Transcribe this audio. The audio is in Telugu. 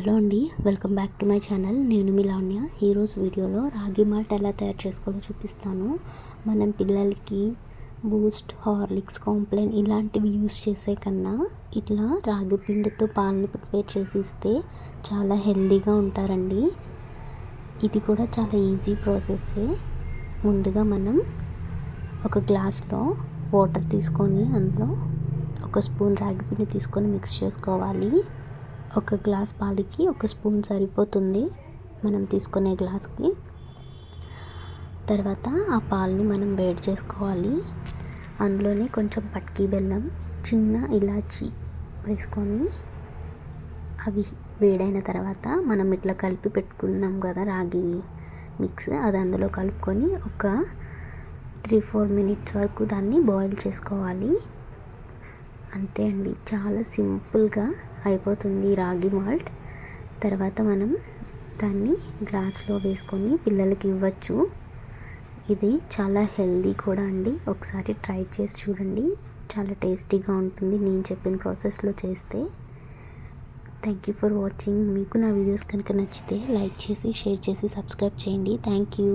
హలో అండి welcome back to my channel. నేను మీ లావణ్య. ఈరోజు వీడియోలో రాగి మాల్ట్ ఎలా తయారు చేసుకోవాలో చూపిస్తాను. మనం పిల్లలకి బూస్ట్ హార్లిక్స్ కాంప్లైన్ ఇలాంటివి యూస్ చేసే కన్నా ఇట్లా రాగి పిండితో పాలని ప్రిపేర్ చేసి ఇస్తే చాలా హెల్దీగా ఉంటారండి. ఇది కూడా చాలా ఈజీ ప్రాసెస్సే ముందుగా మనం ఒక గ్లాస్లో వాటర్ తీసుకొని అందులో ఒక స్పూన్ రాగి పిండి తీసుకొని మిక్స్ చేసుకోవాలి. ఒక గ్లాస్ పాలకి ఒక స్పూన్ సరిపోతుంది. మనం తీసుకునే గ్లాస్కి. తర్వాత ఆ పాలని మనం వేడి చేసుకోవాలి. అందులోనే కొంచెం పట్కి బెల్లం చిన్న ఇలాచి వేసుకొని అవి వేడైన తర్వాత మనం ఇట్లా కలిపి పెట్టుకున్నాం కదా రాగి మిక్స్ అది అందులో కలుపుకొని ఒక త్రీ ఫోర్ మినిట్స్ వరకు దాన్ని బాయిల్ చేసుకోవాలి. అంతే అండి. చాలా సింపుల్గా అయిపోతుంది రాగి మాల్ట్. తర్వాత మనం దాన్ని గ్లాస్లో వేసుకొని పిల్లలకి ఇవ్వచ్చు. ఇది చాలా హెల్దీ కూడా అండి. ఒకసారి ట్రై చేసి చూడండి. చాలా టేస్టీగా ఉంటుంది నేను చెప్పిన ప్రాసెస్లో చేస్తే. Thank you for watching. మీకు నా వీడియోస్ కనుక నచ్చితే లైక్ చేసి షేర్ చేసి సబ్స్క్రైబ్ చేయండి. Thank you.